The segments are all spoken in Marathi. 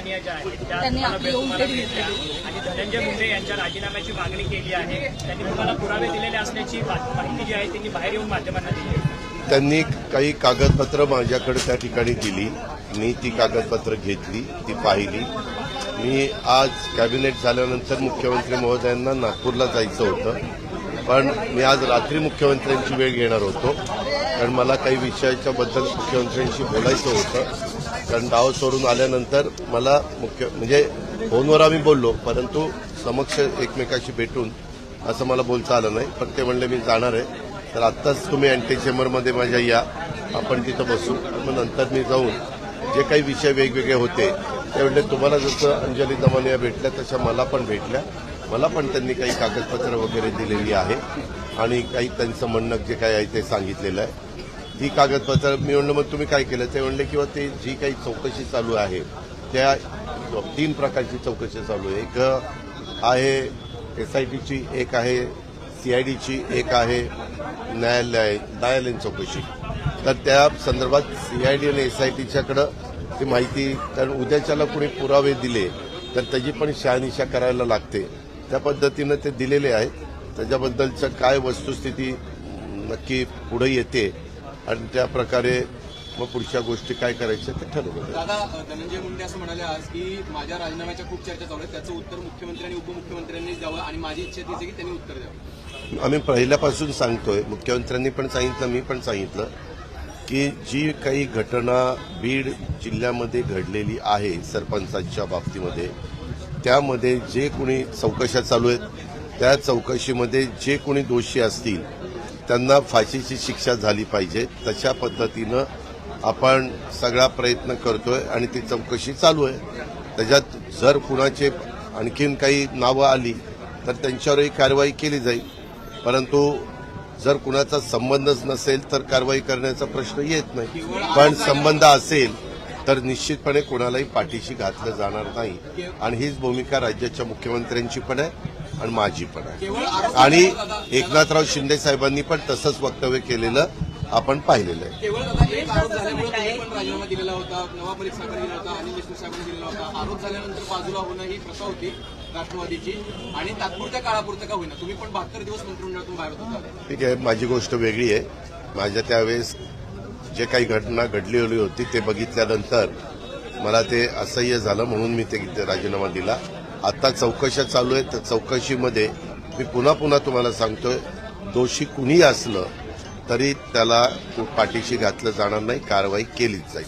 दमानिया ज्या आहेत त्या त्यांनी तुम्हाला तुम्हाला भेट भेटल्या आणि धनंजय मुंडे यांच्या राजीनाम्याची मागणी केली आहे त्यांनी तुम्हाला पुरावे दिलेले असल्याची माहिती जी आहे त्यांनी बाहेर येऊन माध्यमांना दिली. त्यांनी काही कागदपत्र माझ्याकडे त्या ठिकाणी दिली. मी ती कागदपत्र घेतली ती पाहिली. मी आज कॅबिनेट झाल्यानंतर मुख्यमंत्री महोदयांना नागपूरला जायचं होतं. पण मी आज रात्री मुख्यमंत्र्यांची वेळ घेणार होतो. कारण मला काही विषयाच्या बद्दल मुख्यमंत्र्यांशी बोलायचं होतं. कारण गाव सोडून आल्यानंतर मला मुख्य म्हणजे फोनवर आम्ही बोललो परंतु समक्ष एकमेकाशी भेटून असं मला बोलता आलं नाही. पण ते म्हणले मी जाणार आहे. तर आत्ताच तुम्ही अँटी चेंबरमध्ये माझ्या या. आपण तिथं बसू. मग नंतर मी जाऊन जे काही विषय वेगवेगळे होते ते म्हणले तुम्हाला जसं अंजली दमानिया भेटल्या तशा मला पण भेटल्या. मला पण त्यांनी काही कागदपत्र वगैरे दिलेली आहे. आणि काही त्यांचं म्हणणं जे काही आहे ते सांगितलेलं आहे. ती कागदपत्र मी म्हणलं मग तुम्ही काय केलं? ते म्हणले किंवा ते जी काही चौकशी चालू आहे त्या तीन प्रकारची चौकशी चालू आहे. एक आहे एस आय टीची एक आहे सीआयडीची एक आहे न्यायालय न्यायालयीन चौकशी. तर त्या संदर्भात सीआयडी आणि एसआयटीच्याकडं ती माहिती कारण उद्याच्याला कुणी पुरावे दिले तर त्याची पण शहानिशा करायला लागते. त्या पद्धतीनं ते दिलेले आहेत. त्याच्याबद्दलचं काय वस्तुस्थिती नक्की पुढे येते आणि त्या प्रकारे मग पुढच्या गोष्टी काय करायच्या ते ठरवलं दादा धनंजय मुंडे असं म्हणाले आज की माझ्या राजीनाम्याच्या खूप चर्चा चालू आहेत. त्याचं उत्तर मुख्यमंत्री आणि उपमुख्यमंत्र्यांनी द्यावं आणि माझी इच्छा तीच की त्यांनी उत्तर द्यावं. आम्ही पहिल्यापासून सांगतोय मुख्यमंत्र्यांनी पण सांगितलं मी पण सांगितलं की जी काही घटना बीड जिल्ह्यामध्ये घडलेली आहे सरपंचांच्या बाबतीमध्ये त्यामध्ये जे कोणी चौकशा चालू आहेत त्या चौकशीमध्ये जे कोणी दोषी असतील त्यांना फाशीची शिक्षा झाली पाहिजे. तशा पद्धतीनं आपण सगळा प्रयत्न करतोय आणि ती चौकशी चालू आहे. त्याच्यात जर कुणाचे आणखीन काही नावं आली तर त्यांच्यावरही कारवाई केली जाईल. परंतु जर कुणाचा संबंधच नसेल तर कारवाई करण्याचा प्रश्न येत नाही. पण संबंध असेल तर निश्चितपणे कोणालाही पाठीशी घातलं जाणार नाही. आणि हीच भूमिका राज्याच्या मुख्यमंत्र्यांची पण आहे. आणि माझी पण आहे. आणि एकनाथराव शिंदे साहेबांनी पण तसंच वक्तव्य केलेलं आपण पाहिलेलं आहे. ही ठीक आहे माझी गोष्ट वेगळी आहे. माझ्या त्यावेळेस जे काही घटना घडलेली होती ते बघितल्यानंतर मला ते असह्य झालं म्हणून मी ते राजीनामा दिला. आता चौकशा चालू आहेत. तर चौकशीमध्ये मी पुन्हा पुन्हा तुम्हाला सांगतोय दोषी कुणीही असलं तरी त्याला पाठीशी घातलं जाणार नाही कारवाई केलीच जाईल.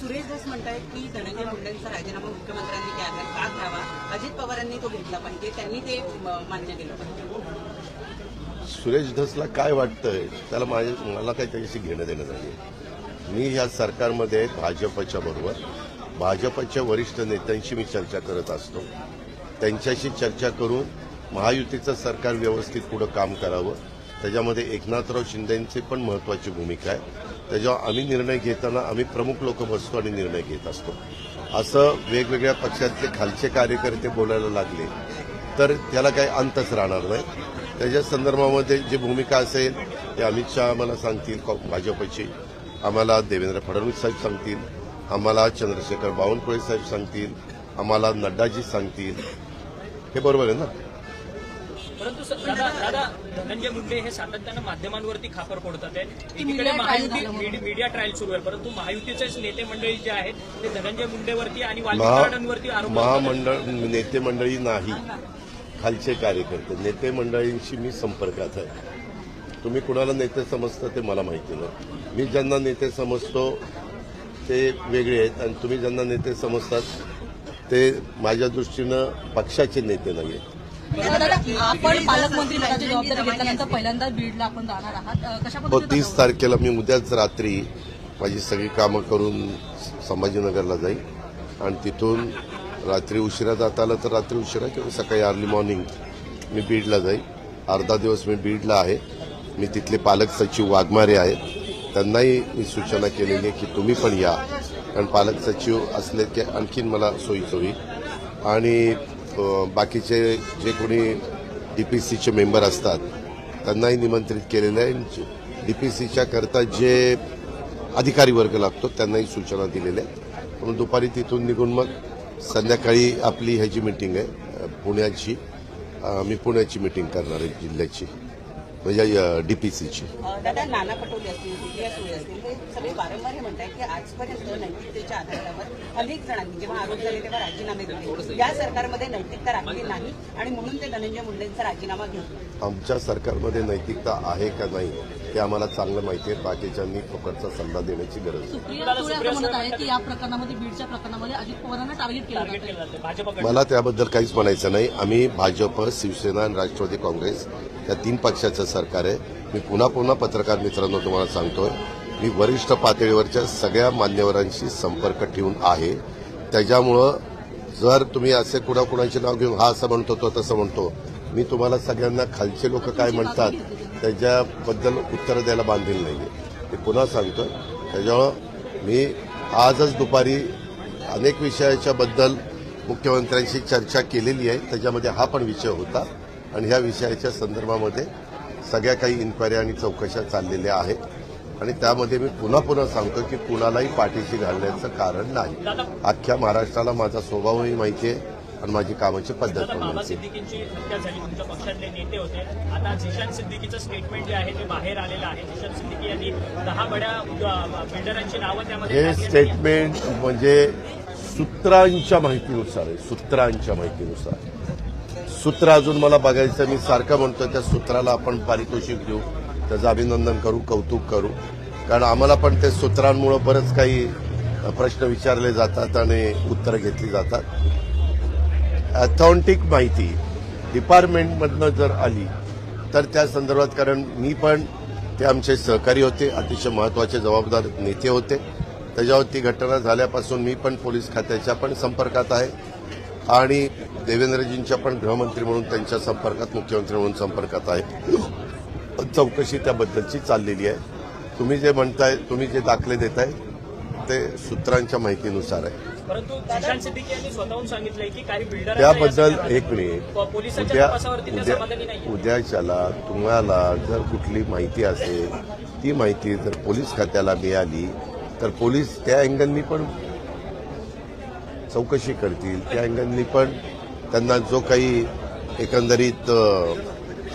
सुरेश धसला काय वाटतंय त्याला माझ्या मला काही त्याच्याशी घेणं देणं नाही मी ह्या सरकारमध्ये भाजपच्या बरोबर भाजपच्या वरिष्ठ नेत्यांशी मी चर्चा करत असतो. त्यांच्याशी चर्चा करून महायुतीचं सरकार व्यवस्थित पुढं काम करावं. त्याच्यामध्ये एकनाथराव शिंदेंची पण महत्वाची भूमिका आहे. त्याच्यावर आम्ही निर्णय घेताना आम्ही प्रमुख लोक बसतो आणि निर्णय घेत असतो. असं वेगवेगळ्या पक्षातले खालचे कार्यकर्ते बोलायला लागले तर त्याला काही अंतच राहणार नाही. त्याच्या संदर्भामध्ये जी भूमिका असेल ते अमित शहा आम्हाला सांगतील कॉ- भाजपची. आम्हाला देवेंद्र फडणवीस साहेब सांगतील. आम्हाला चंद्रशेखर बावनकुळे साहेब सांगतील. आम्हाला नड्डाजी सांगतील. हे बरोबर आहे ना? परंतु दादा दादा धनंजय मुंडे हे सातत्यानं माध्यमांवरती खापर फोडतात आहे. एकीकडे media trial Mahayuti media trial सुरू आहे. परंतु महायुतीचेच नेते मंडळी जे आहेत ते धनंजय मुंडेवरती आणि वाल्मिकांवरती आरोप. महामंडळ नेते मंडळी नाही. खालचे कार्यकर्ते. नेते मंडळींशी मी संपर्कात आहे. तुम्ही कुणाला नेते समजता ते मला माहिती नाही. मी ज्यांना नेते समजतो ते वेगळे आहेत. आणि तुम्ही ज्यांना नेते समजतात ते माझ्या दृष्टीनं पक्षाचे नेते नाही आपण पालकमंत्री पदाची जबाबदारी घेतल्यानंतर पहिल्यांदा बीडला आपण जाणार आहात. अ, कशा हो तीस तारखेला मी उद्याच रात्री माझी सगळी कामं करून संभाजीनगरला जाईल आणि तिथून रात्री उशिरा जाता आलं तर रात्री उशिरा किंवा सकाळी अर्ली मॉर्निंग मी बीडला जाईल अर्धा दिवस मी बीडला आहे. मी तिथले पालक सचिव वाघमारे आहेत. त्यांनाही मी सूचना केलेली आहे की तुम्ही पण या. कारण पालक सचिव असले की आणखीन मला सोयीचं होईल आणि बाकीचे जे कोणी डी पी सीचे मेंबर असतात त्यांनाही निमंत्रित केलेलं आहे. डी पी सीच्या करता जे अधिकारी वर्ग लागतो त्यांनाही सूचना दिलेल्या आहेत. म्हणून दुपारी तिथून निघून मग संध्याकाळी आपली ह्याची मिटिंग आहे पुण्याची मी पुण्याची मिटिंग करणार आहे जिल्ह्याची. म्हणजे डीपीसीची दादा नाना पटोले असतील विजया सुळे असतील हे सगळे वारंवार हे म्हणतात की आजपर्यंत नैतिकतेच्या आधारावर अनेक जणांनी जेव्हा आरोप झाले तेव्हा राजीनामे दिले. या सरकारमध्ये नैतिकता राहिली नाही आणि म्हणून ते धनंजय मुंडेंचा राजीनामा घेतला आमच्या सरकारमध्ये नैतिकता आहे का नाही हे आम्हाला चांगलं माहिती आहे. बाकीच्यांनी फुकटचा सल्ला देण्याची गरज आहे. की या प्रकरणामध्ये बीडच्या प्रकरणामध्ये अजित पवारांना टार्गेट केलं टार्गेट जातं केलं जातं भाजपकडे मला त्याबद्दल काहीच म्हणायचं नाही. आम्ही भाजप शिवसेना आणि राष्ट्रवादी काँग्रेस या तीन पक्षाचं सरकार आहे. मी पुन्हा पुन्हा पत्रकार मित्रांनो तुम्हाला सांगतोय मी वरिष्ठ पातळीवरच्या सगळ्या मान्यवरांशी संपर्क ठेवून आहे. त्याच्यामुळं जर तुम्ही असे कुणाकुणाचे नाव घेऊन हा असं म्हणतो तो तसं म्हणतो मी तुम्हाला सगळ्यांना खालचे लोक काय म्हणतात त्याच्याबद्दल उत्तर द्यायला बांधील नाही ते पुन्हा सांगतो त्याच्यामुळं मी आजच दुपारी अनेक विषयाच्याबद्दल मुख्यमंत्र्यांशी चर्चा केलेली आहे. त्याच्यामध्ये हा पण विषय होता. आणि ह्या विषयाच्या संदर्भामध्ये सगळ्या काही इन्क्वायरी आणि चौकशा चाललेल्या आहेत. आणि त्यामध्ये मी पुन्हा पुन्हा सांगतो की कुणालाही पाठीशी घालण्याचं कारण नाही. अख्ख्या महाराष्ट्राला माझा स्वभावही माहिती आहे आणि माझी कामाची पद्धत पण बाबा सिद्दीकींची हत्या झाली तुमच्या पक्षातले नेते होते. आता झिशान सिद्दीकीचं स्टेटमेंट जे आहे ते बाहेर आलेलं आहे. झिशान सिद्दीकी यांनी दहा बड्या बिल्डरांची नावं त्यामध्ये हे. स्टेटमेंट म्हणजे सूत्रांच्या माहितीनुसार आहे सूत्रांच्या माहितीनुसार. सूत्र अजून मला बघायचं मी सारखं म्हणतो त्या सूत्राला आपण पारितोषिक देऊ. त्याचं अभिनंदन करू कौतुक करू. कारण आम्हाला पण ते सूत्रांमुळं बरंच काही प्रश्न विचारले जातात आणि उत्तरं घेतली जातात. अथॉन्टिक माहिती. डिपार्टमेंटमधनं जर आली तर त्या संदर्भात कारण मी पण ते आमचे सहकारी होते अतिशय महत्त्वाचे जबाबदार नेते होते. त्याच्यावर ती घटना झाल्यापासून मी पण पोलीस खात्याच्या पण संपर्कात आहे. आणि देवेंद्रजींच्या पण गृहमंत्री म्हणून त्यांच्या संपर्कात मुख्यमंत्री म्हणून संपर्कात आहे. चौकशी त्याबद्दलची चाललेली आहे. तुम्ही जे म्हणताय तुम्ही जे दाखले देताय ते सूत्रांच्या माहितीनुसार आहे. त्याबद्दल एक मिनिट. उद्या उद्या उद्याच्याला तुम्हाला जर कुठली माहिती असेल ती माहिती जर पोलीस खात्याला मिळाली तर पोलीस त्या अँगलनी पण चौकशी करतील त्या अँगलनी पण त्यांना जो काही एकंदरीत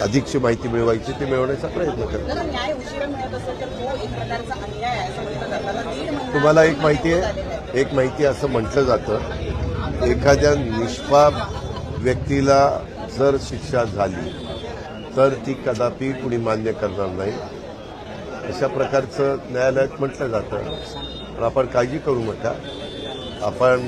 अधिकची माहिती मिळवायची ती मिळवण्याचा प्रयत्न करतील. जर न्याय उशिरा मिळत असेल तर तो एक प्रकारचा अन्याय आहे असं म्हटलं जातं आता दीड महिना तुम्हाला एक माहिती आहे. एक माहिती असं म्हटलं जातं एखाद्या निष्पाप व्यक्तीला जर शिक्षा झाली तर ती कदापि कुणी मान्य करणार नाही. अशा प्रकारचं न्यायालयात म्हटलं जातं. पण आपण काळजी करू नका. आपण